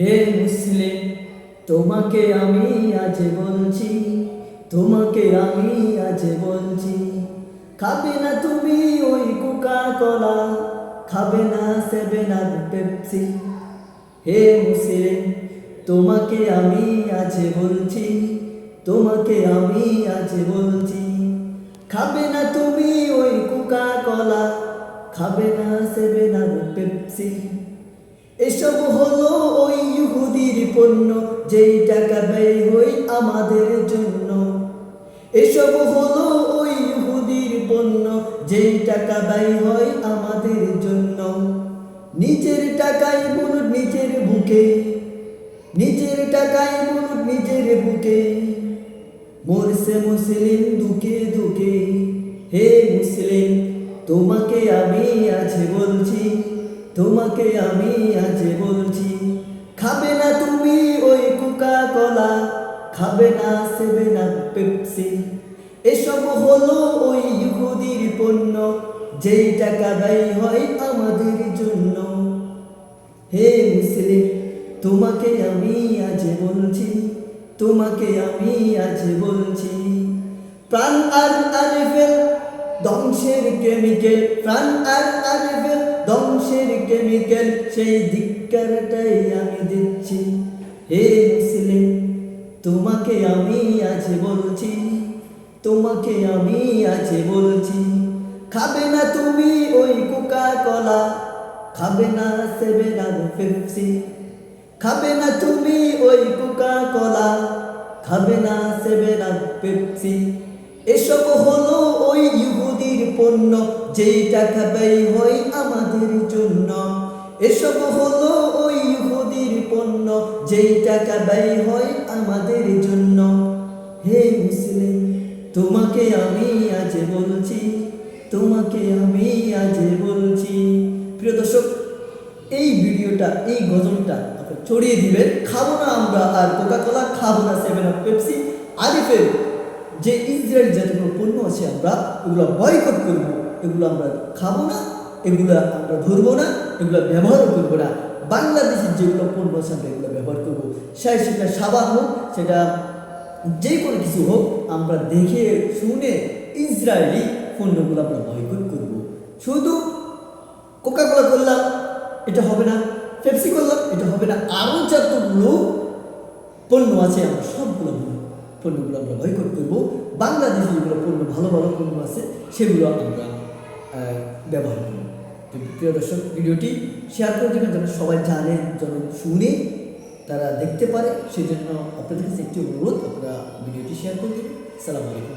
হে মুসলিম, তোমাকে আমি আজ বলছি, তোমাকে আমি আজ বলছি, খাবে না তুমি ওই কোকা কলা খাবে না সেভেন আর পেপসি। হে মুসলিম, তোমাকে আমি আজ বলছি, তোমাকে আমি আজ বলছি, খাবে না তুমি ওই কোকা কলা খাবে না সেভেন আর পেপসি। এসব হলো ওই ইহুদির পণ্য, যেই টাকা ব্যয় হই আমাদের জন্য। এসব হলো ওই ইহুদির পণ্য, যেই টাকা ব্যয় হয় আমাদের জন্য। নিজের টাকায় বুনুট নিজের বুকে, নিজের টাকায় বুনুট নিজের বুকে। মরছে মুসলিম দুকে দুকে হে মুসলিম, তোমাকে আমি আজ বলছি তোমাকে আমি আজ বলছি, খাবে না তুমি ওই কোকা কলা খাবে না সেবে না পেপসি। এসব হলো ওই ইহুদির পণ্য, যেই টাকা ব্যয় হয় আমাদের জন্য। হে মুসলিম, তোমাকে আমি আজ বলছি, তোমাকে আমি আজ বলছি, প্রাণ আর আরেফেল ধ্বংসের কেমিক্যাল প্রাণ আর আরেফেল ধ্বংসের কেমিক্যাল সেই ধিক্কারটাই আমি দিচ্ছি। হে মুসলিম, তোমাকে আমি আজ বলছি, তোমাকে আমি আজ বলছি, খাবে না তুমি ওই কোকা কলা খাবে না সেভেন আর পেপসি, খাবে না তুমি ওই কোকা কলা খাবে না সেভেন আর পেপসি। এসব হলো ওই ইহুদির পণ্য যেই টাকা ব্যয় হয় আমাদের জন্য। এসব হলো ওই ইহুদির পণ্য যেই টাকা ব্যয় হয় আমাদের জন্য। হে মুসলিম, তোমাকে আমি আজ বলছি, তোমাকে আমি আজ বলছি। প্রিয় দর্শক, এই ভিডিওটা, এই গজলটা ছড়িয়ে দিবেন। খাব না আমরা আর কোকা কোলা খাব না সেভেন আপ পেপসি আরিফের যে ইসরায়েল যতগুলো পণ্য আছে আমরা, এগুলো বয়কট করব, এগুলো আমরা খাব না, এগুলো আমরা ধরবো না, এগুলো ব্যবহারও করব না। বাংলাদেশের যেগুলো পণ্য আছে আমরা এগুলো ব্যবহার করব। সে সেটা সাবান হোক, সেটা যে কোনো কিছু হোক, আমরা দেখে শুনে ইসরায়েলি পণ্যগুলো আমরা বয়কট করব। শুধু কোকা কোলা করলাম, এটা হবে না। পেপসি করলাম, এটা হবে না। আরও যতগুলো পণ্য আছে, আমরা সবগুলো পণ্যগুলো আমরা বয়কট করব। বাংলাদেশে যেগুলো পণ্য ভালো ভালো পণ্য আছে, সেগুলো আমরা ব্যবহার করব। প্রিয় দর্শক, ভিডিওটি শেয়ার করে দেবেন যেন সবাই জানে, যেন শুনে তারা দেখতে পারে। সেই জন্য আপনাদের কাছে একটি অনুরোধ, আপনারা ভিডিওটি শেয়ার করে দেবেন সালাম আলাইকুম